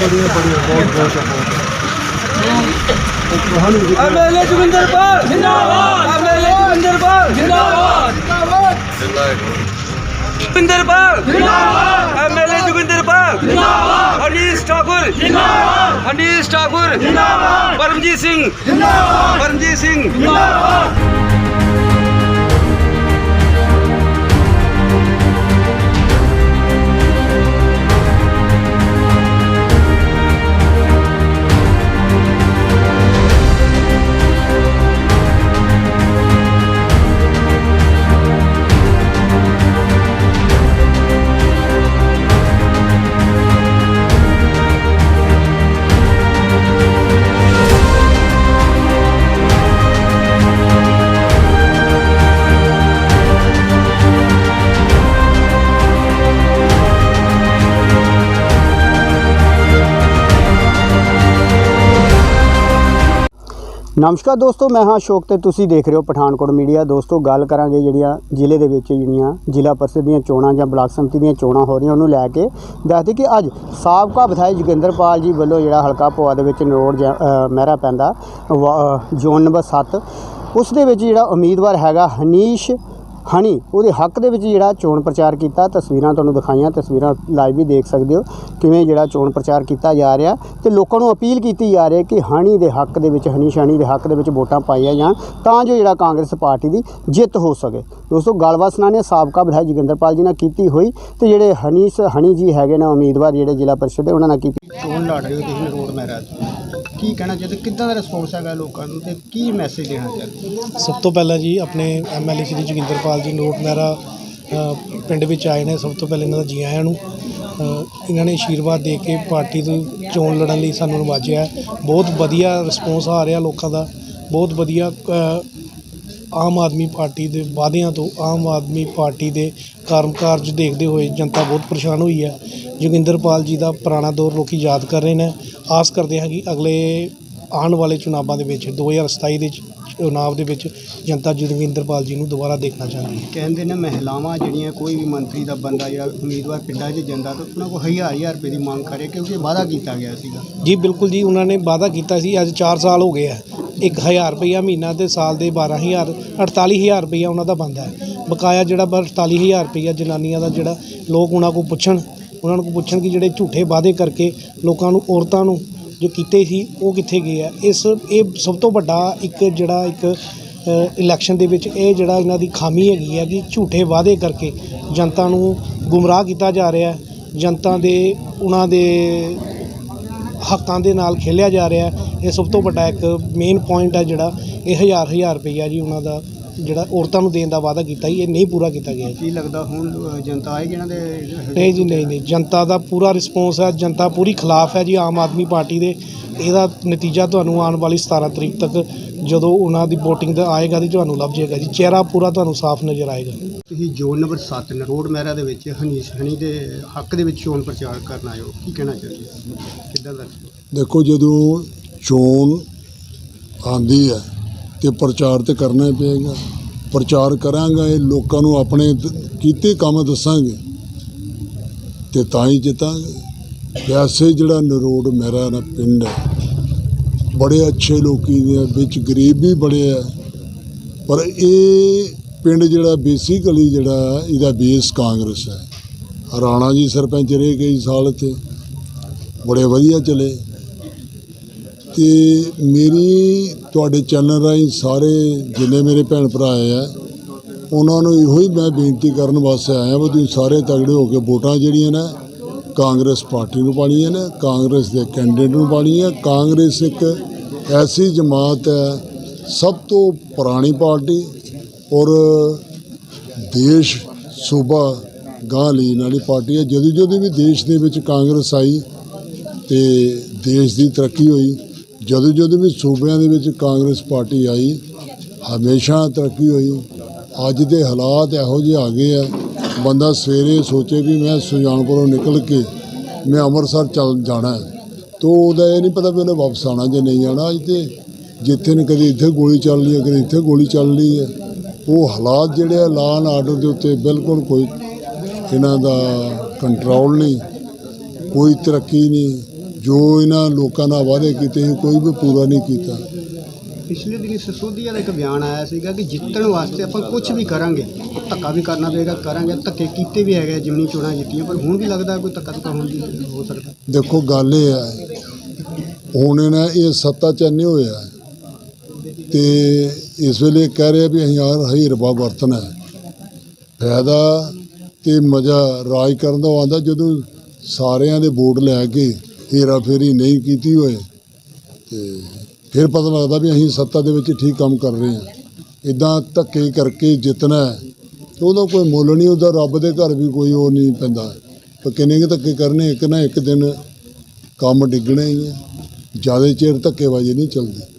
ਬੜੀਆਂ ਬੜੀਆਂ, ਬਹੁਤ ਬਹੁਤ ਬਹੁਤ ਐਮਐਲਏ ਜੋਗਿੰਦਰ ਪਾਲ, ਜਿੰਦਾਬਾਦ। ਐਮਐਲਏ ਜੋਗਿੰਦਰ ਪਾਲ, ਜਿੰਦਾਬਾਦ। ਜੋਗਿੰਦਰ ਪਾਲ, ਜਿੰਦਾਬਾਦ। ਐਮਐਲਏ ਜੋਗਿੰਦਰ ਪਾਲ, ਜਿੰਦਾਬਾਦ। ਹਨੀਸ਼ ਠਾਕੁਰ, ਜਿੰਦਾਬਾਦ। ਹਨੀਸ਼ ਠਾਕੁਰ, ਜਿੰਦਾਬਾਦ। ਪਰਮਜੀਤ ਸਿੰਘ, ਜਿੰਦਾਬਾਦ। ਪਰਮਜੀਤ ਸਿੰਘ ਨਮਸਕਾਰ ਦੋਸਤੋ ਮੈਂ ਹਾਂ ਅਸ਼ੋਕ ਤੇ ਤੁਸੀਂ ਦੇਖ ਰਹੇ ਹੋ ਪਠਾਨਕੋਟ ਮੀਡੀਆ। ਦੋਸਤੋ ਗੱਲ ਕਰਾਂਗੇ ਜਿਹੜੀਆਂ ਜ਼ਿਲ੍ਹੇ ਦੇ ਵਿੱਚ ਜਿਹੜੀਆਂ ਜ਼ਿਲ੍ਹਾ ਪਰਿਸ਼ਦ ਦੀਆਂ ਚੋਣਾਂ ਜਾਂ ਬਲਾਕ ਸਮਿਤੀ ਦੀਆਂ ਚੋਣਾਂ ਹੋ ਰਹੀਆਂ ਉਹਨੂੰ ਲੈ ਕੇ ਦੱਸਦੇ ਕਿ ਅੱਜ ਸਾਬਕਾ ਵਿਧਾਇਕ ਜੋਗਿੰਦਰਪਾਲ ਜੀ ਵੱਲੋਂ ਜਿਹੜਾ ਹਲਕਾ ਪੋਆ ਦੇ ਵਿੱਚ ਨਰੋੜ ਜਾਂ, ਮਹਿਰਾ ਪੈਂਦਾ ਵਾ- ਜ਼ੋਨ ਨੰਬਰ 7 ਉਸ ਦੇ ਵਿੱਚ ਜਿਹੜਾ ਉਮੀਦਵਾਰ ਹੈਗਾ ਹਨੀਸ਼ ਹਣੀ ਉਹਦੇ ਹੱਕ ਦੇ ਵਿੱਚ ਜਿਹੜਾ ਚੋਣ ਪ੍ਰਚਾਰ ਕੀਤਾ, ਤਸਵੀਰਾਂ ਤੁਹਾਨੂੰ ਦਿਖਾਈਆਂ, ਤਸਵੀਰਾਂ ਲਾਈਵ ਵੀ ਦੇਖ ਸਕਦੇ ਹੋ, ਕਿਵੇਂ ਜਿਹੜਾ ਚੋਣ ਪ੍ਰਚਾਰ ਕੀਤਾ ਜਾ ਰਿਹਾ ਤੇ ਲੋਕਾਂ ਨੂੰ ਅਪੀਲ ਕੀਤੀ ਜਾ ਰਹੀ ਹੈ ਕਿ ਹਣੀ ਦੇ ਹੱਕ ਦੇ ਵਿੱਚ ਹਨੀ ਸ਼ਾਣੀ ਦੇ ਹੱਕ ਦੇ ਵਿੱਚ ਵੋਟਾਂ ਪਾਈਆਂ ਜਾਣ, ਤਾਂ ਜੋ ਜਿਹੜਾ ਕਾਂਗਰਸ ਪਾਰਟੀ ਦੀ ਜਿੱਤ ਹੋ ਸਕੇ। ਦੋਸਤੋ ਗੱਲਬਾਤ ਸੁਣਾਣੇ ਸਾਬਕਾ ਵਿਧਾਇਕ ਜੋਗਿੰਦਰਪਾਲ ਜੀ ਨਾਲ ਕੀਤੀ ਹੋਈ ਤੇ ਜਿਹੜੇ ਹਨੀਸ ਹਣੀ ਜੀ ਹੈਗੇ ਨੇ ਉਮੀਦਵਾਰ, ਜਿਹੜੇ ਜ਼ਿਲ੍ਹਾ ਪਰਿਸ਼ਦ ਦੇ ਉਹਨਾਂ ਨਾਲ ਕੀਤੀ ਚੋਣ ਲੜ ਰਹੇ ਹੋ ਤੁਸੀਂ, ਰੋਡ ਮੈਰਾਜ। ਕੀ ਕਹਿਣਾ ਚਾਹੁੰਦੇ ਕਿੱਦਾਂ ਦਾ ਰਿਸਪੌਂਸ ਹੈਗਾ ਲੋਕਾਂ ਨੂੰ ਤੇ ਕੀ ਮੈਸੇਜ ਦੇਣਾ ਚਾਹੁੰਦੇ ਸਭ ਤੋਂ ਪਹਿਲਾਂ ਜੀ ਆਪਣੇ ਐਮਐਲਏ ਸ਼੍ਰੀ ਜੋਗਿੰਦਰਪਾਲ ਜੀ ਨੋਟ ਮਹਿਰਾ ਪਿੰਡ ਵਿੱਚ ਆਏ ਨੇ, ਸਭ ਤੋਂ ਪਹਿਲਾਂ ਇਹਨਾਂ ਦਾ ਜੀ ਆਇਆਂ ਨੂੰ। ਇਹਨਾਂ ਨੇ ਆਸ਼ੀਰਵਾਦ ਦੇ ਕੇ ਪਾਰਟੀ ਤੋਂ ਚੋਣ ਲੜਨ ਲਈ ਸਾਨੂੰ ਨਵਾਜਿਆ ਬਹੁਤ ਵਧੀਆ ਰਿਸਪੌਂਸ ਆ ਰਿਹਾ ਲੋਕਾਂ ਦਾ, ਬਹੁਤ ਵਧੀਆ ਆਮ ਆਦਮੀ ਪਾਰਟੀ ਦੇ ਵਾਅਦਿਆਂ ਤੋਂ ਆਮ ਆਦਮੀ ਪਾਰਟੀ ਦੇ ਕਰਮਕਾਰਜ ਦੇਖਦੇ ਹੋਏ ਜਨਤਾ ਬਹੁਤ ਪਰੇਸ਼ਾਨ ਹੋਈ ਹੈ। ਜੋਗਿੰਦਰਪਾਲ ਜੀ ਦਾ ਪੁਰਾਣਾ ਦੌਰ ਲੋਕੀ ਯਾਦ ਕਰ ਰਹੇ ਨੇ। ਆਸ ਕਰਦੇ ਹਾਂ ਕਿ ਅਗਲੇ ਆਉਣ ਵਾਲੇ ਚੁਣਾਵਾਂ ਦੇ ਵਿੱਚ 2027 ਦੇ ਚੁਣਾਵ ਦੇ ਵਿੱਚ ਜਨਤਾ ਜੋਗਿੰਦਰਪਾਲ ਜੀ ਨੂੰ ਦੁਬਾਰਾ ਦੇਖਣਾ ਚਾਹੁੰਦੀ ਹੈ ਕਹਿੰਦੇ ਨੇ ਮਹਿਲਾਵਾਂ ਜਿਹੜੀਆਂ ਕੋਈ ਵੀ ਮੰਤਰੀ ਦਾ ਬੰਦਾ ਜਿਹੜਾ ਉਮੀਦਵਾਰ ਪਿੰਡਾਂ 'ਚ ਜਾਂਦਾ ਤਾਂ ਉਹਨਾਂ ਕੋਲ ਹਜ਼ਾਰ ਹਜ਼ਾਰ ਰੁਪਏ ਦੀ ਮੰਗ ਕਰੇ ਕਿਉਂਕਿ ਵਾਅਦਾ ਕੀਤਾ ਗਿਆ ਸੀਗਾ। ਜੀ ਬਿਲਕੁਲ ਜੀ ਉਹਨਾਂ ਨੇ ਵਾਅਦਾ ਕੀਤਾ ਸੀ। ਅੱਜ 4 ਸਾਲ ਹੋ ਗਏ ਆ 1000 ਰੁਪਈਆ ਮਹੀਨਾ ਤੇ ਸਾਲ ਦੇ 12000 48000 ਰੁਪਈਆ ਉਹਨਾਂ ਦਾ ਬਣਦਾ ਹੈ। ਬਕਾਇਆ ਜਿਹੜਾ ਬ 48000 ਰੁਪਈਆ ਜਨਾਨੀਆਂ ਦਾ ਜਿਹੜਾ ਲੋਕ ਉਹਨਾਂ ਕੋਲ ਪੁੱਛਣ, ਉਹਨਾਂ ਨੂੰ ਪੁੱਛਣ ਕਿ ਜਿਹੜੇ ਝੂਠੇ ਵਾਅਦੇ ਕਰਕੇ ਲੋਕਾਂ ਨੂੰ, ਔਰਤਾਂ ਨੂੰ ਜੋ ਕੀਤੇ ਸੀ, ਉਹ ਕਿੱਥੇ ਗਏ ਆ? ਇਸ, ਇਹ ਸਭ ਤੋਂ ਵੱਡਾ ਇੱਕ ਜਿਹੜਾ ਇੱਕ ਇਲੈਕਸ਼ਨ ਦੇ ਵਿੱਚ ਇਹ ਜਿਹੜਾ ਇਹਨਾਂ ਦੀ ਖਾਮੀ ਹੈਗੀ ਹੈ ਕਿ ਝੂਠੇ ਵਾਅਦੇ ਕਰਕੇ ਜਨਤਾ ਨੂੰ ਗੁੰਮਰਾਹ ਕੀਤਾ ਜਾ ਰਿਹਾ ਹੈ। ਜਨਤਾ ਦੇ, ਉਹਨਾਂ ਦੇ ਹੱਕਾਂ ਦੇ ਨਾਲ ਖੇਲਿਆ ਜਾ ਰਿਹਾ ਇਹ ਸਭ ਤੋਂ ਵੱਡਾ ਇੱਕ ਮੇਨ ਪੁਆਇੰਟ ਹੈ ਜਿਹੜਾ। ਇਹ ਹਜ਼ਾਰ ਹਜ਼ਾਰ ਰੁਪਈਆ ਜੀ ਉਹਨਾਂ ਦਾ ਜਿਹੜਾ ਔਰਤਾਂ ਨੂੰ ਦੇਣ ਦਾ ਵਾਅਦਾ ਕੀਤਾ ਸੀ ਇਹ ਨਹੀਂ ਪੂਰਾ ਕੀਤਾ ਗਿਆ ਜੀ। ਕੀ ਲੱਗਦਾ ਹੁਣ ਜਨਤਾ ਆਏਗੀ ਇਹਨਾਂ ਦੇ ਨਹੀਂ ਜੀ ਨਹੀਂ ਨਹੀਂ। ਜਨਤਾ ਦਾ ਪੂਰਾ ਰਿਸਪੌਂਸ ਹੈ ਜਨਤਾ ਪੂਰੀ ਖਿਲਾਫ ਹੈ ਜੀ ਆਮ ਆਦਮੀ ਪਾਰਟੀ ਦੇ। ਇਹਦਾ ਨਤੀਜਾ ਤੁਹਾਨੂੰ ਆਉਣ ਵਾਲੀ 17 ਤਰੀਕ ਤੱਕ ਜਦੋਂ ਉਹਨਾਂ ਦੀ VOTING ਦਾ ਆਏਗਾ ਤੇ ਤੁਹਾਨੂੰ ਲੱਭ ਜਾਏਗਾ ਜੀ। ਚਿਹਰਾ ਪੂਰਾ ਤੁਹਾਨੂੰ ਸਾਫ਼ ਨਜ਼ਰ ਆਏਗਾ। ਤੁਸੀਂ ਜ਼ੋਨ ਨੰਬਰ 7 ਨਰੋੜ ਮਹਿਰਾ ਦੇ ਵਿੱਚ ਹਨੀਸ਼ ਹਣੀ ਦੇ ਹੱਕ ਦੇ ਵਿੱਚ ਚੋਣ ਪ੍ਰਚਾਰ ਕਰਨ ਆਏ ਹੋ। ਕੀ ਕਹਿਣਾ ਚਾਹੁੰਦੇ ਹੋ? ਕਿੱਦਾਂ ਦਾ? ਦੇਖੋ ਜਦੋਂ ਚੋਣ ਆਂਦੀ ਹੈ ਤੇ ਪ੍ਰਚਾਰ ਤੇ ਕਰਨਾ ਹੀ ਪਏਗਾ। ਪ੍ਰਚਾਰ ਕਰਾਂਗਾ, ਇਹ ਲੋਕਾਂ ਨੂੰ ਆਪਣੇ ਕੀਤੇ ਕੰਮ ਦੱਸਾਂਗੇ। ਤੇ ਤਾਂ ਹੀ ਜਿੱਤਾਂਗੇ। ਵੈਸੇ ਜਿਹੜਾ ਨਰੋੜ ਮੇਰਾ ਨਾ ਪਿੰਡ ਹੈ, ਬੜੇ ਅੱਛੇ ਲੋਕੀ ਨੇ, ਵਿੱਚ ਗਰੀਬ ਵੀ ਬੜੇ ਆ। ਪਰ ਇਹ ਪਿੰਡ ਜਿਹੜਾ ਬੇਸਿਕਲੀ ਜਿਹੜਾ, ਇਹਦਾ ਬੇਸ ਕਾਂਗਰਸ ਹੈ। ਰਾਣਾ ਜੀ ਸਰਪੰਚ ਰਹੇ ਕਈ ਸਾਲ ਇੱਥੇ। ਬੜੇ ਵਧੀਆ ਚਲੇ। ਤੇ ਮੇਰੀ, ਤੁਹਾਡੇ ਚੈਨਲ ਰਾਹੀਂ ਸਾਰੇ ਜਿੰਨੇ ਮੇਰੇ ਭੈਣ ਭਰਾ ਆਏ ਆ, ਉਹਨਾਂ ਨੂੰ ਇਹੋ ਹੀ ਮੈਂ ਬੇਨਤੀ ਕਰਨ ਵਾਸਤੇ ਆਇਆ ਵੀ, ਤੁਸੀਂ ਸਾਰੇ ਤਗੜੇ ਹੋ ਕੇ ਵੋਟਾਂ ਜਿਹੜੀਆਂ ਨੇ, ਕਾਂਗਰਸ ਪਾਰਟੀ ਨੂੰ ਪਾਣੀਆਂ ਨੇ, ਕਾਂਗਰਸ ਦੇ ਕੈਂਡੀਡੇਟ ਨੂੰ ਪਾਣੀਆਂ ਕਾਂਗਰਸ ਇੱਕ ਐਸੀ ਜਮਾਤ ਹੈ, ਸਭ ਤੋਂ ਪੁਰਾਣੀ ਪਾਰਟੀ ਔਰ ਦੇਸ਼ ਸੂਬਾ ਗਾਂਹ ਲੈਣ ਵਾਲੀ ਪਾਰਟੀ ਹੈ। ਜਦੋਂ ਜਦੋਂ ਵੀ ਦੇਸ਼ ਦੇ ਵਿੱਚ ਕਾਂਗਰਸ ਆਈ ਤੇ ਦੇਸ਼ ਦੀ ਤਰੱਕੀ ਹੋਈ ਜਦੋਂ ਜਦੋਂ ਵੀ ਸੂਬਿਆਂ ਦੇ ਵਿੱਚ ਕਾਂਗਰਸ ਪਾਰਟੀ ਆਈ, ਹਮੇਸ਼ਾ ਤਰੱਕੀ ਹੋਈ। ਅੱਜ ਦੇ ਹਾਲਾਤ ਇਹੋ ਜਿਹੇ ਆ ਗਏ ਆ। ਬੰਦਾ ਸਵੇਰੇ ਸੋਚੇ ਵੀ ਮੈਂ ਸੁਜਾਨਪੁਰੋਂ ਨਿਕਲ ਕੇ ਮੈਂ ਅੰਮ੍ਰਿਤਸਰ ਚੱਲ ਜਾਣਾ ਹੈ। ਤੋ ਉਹਦਾ ਇਹ ਨਹੀਂ ਪਤਾ ਵੀ ਉਹਨੇ ਵਾਪਸ ਆਣਾ ਜਾਂ ਨਹੀਂ ਆਣਾ ਅੱਜ ਤੇ ਜਿੱਥੇ ਨੇ ਕਦੇ ਇੱਥੇ ਗੋਲੀ ਚੱਲ ਲਈ ਹੈ, ਕਦੇ ਇੱਥੇ ਗੋਲੀ ਚੱਲ ਲਈ ਹੈ। ਉਹ ਹਾਲਾਤ ਜਿਹੜੇ ਆ ਲਾਨ ਆਰਡਰ ਦੇ ਉੱਤੇ ਬਿਲਕੁਲ ਕੋਈ ਇਹਨਾਂ ਦਾ ਕੰਟਰੋਲ ਨਹੀਂ, ਕੋਈ ਤਰੱਕੀ ਨਹੀਂ। ਜੋ ਇਹਨਾਂ ਲੋਕਾਂ ਨਾਲ ਵਾਅਦੇ ਕੀਤੇ ਸੀ ਕੋਈ ਵੀ ਪੂਰਾ ਨਹੀਂ ਕੀਤਾ। ਪਿਛਲੇ ਦਿਨੀ ਸਸੋਦੀਆ ਦਾ ਇੱਕ ਬਿਆਨ ਆਇਆ ਸੀਗਾ ਕਿ ਜਿੱਤਣ ਵਾਸਤੇ ਆਪਾਂ ਕੁਝ ਵੀ ਕਰਾਂਗੇ ਧੱਕਾ ਵੀ ਕਰਨਾ ਪਏਗਾ ਕਰਾਂਗੇ ਧੱਕੇ ਕੀਤੇ ਵੀ ਹੈਗੇ ਜਿਮਨੀ ਚੋਣਾਂ ਜਿੱਤੀਆਂ ਪਰ ਹੁਣ ਵੀ ਲੱਗਦਾ ਕੋਈ ਧੱਕਾ ਧੱਕਾ ਹੋਣ ਦੀ ਹੋ ਸਕਦਾ। ਦੇਖੋ ਗੱਲ ਇਹ ਹੈ ਹੁਣ ਇਹਨਾਂ ਇਹ ਸੱਤਾ ਚ ਨਹੀਂ ਹੋਇਆ। ਤੇ ਇਸ ਵੇਲੇ ਕਹਿ ਰਹੇ ਵੀ ਅਸੀਂ ਯਾਰ ਹੀਰਬਾ ਵਰਤਣਾ ਹੈ। ਫਾਇਦਾ ਤੇ ਮਜ਼ਾ ਰਾਜ ਕਰਨ ਦਾ ਆਉਂਦਾ ਜਦੋਂ ਸਾਰਿਆਂ ਦੇ ਵੋਟ ਲੈ ਕੇ ਹੀਰਾ ਫੇਰੀ ਨਹੀਂ ਕੀਤੀ ਹੋਏ ਤੇ ਫਿਰ ਪਤਾ ਲੱਗਦਾ ਵੀ ਅਸੀਂ ਸੱਤਾ ਦੇ ਵਿੱਚ ਠੀਕ ਕੰਮ ਕਰ ਰਹੇ ਹਾਂ। ਇਦਾਂ ਧੱਕੇ ਕਰਕੇ ਜਿੱਤਣਾ ਤੇ ਉਹਦਾ ਕੋਈ ਮੁੱਲ ਨਹੀਂ, ਉਹਦਾ ਰੱਬ ਦੇ ਘਰ ਵੀ ਕੋਈ ਉਹ ਨਹੀਂ ਪੈਂਦਾ। ਪਰ ਕਿੰਨੇ ਕੁ ਧੱਕੇ ਕਰਨੇ, ਇੱਕ ਨਾ ਇੱਕ ਦਿਨ ਕੰਮ ਡਿੱਗਣਾ ਹੀ ਹੈ ਜ਼ਿਆਦਾ ਚਿਰ ਧੱਕੇਬਾਜ਼ੀ ਨਹੀਂ ਚੱਲਦੀ।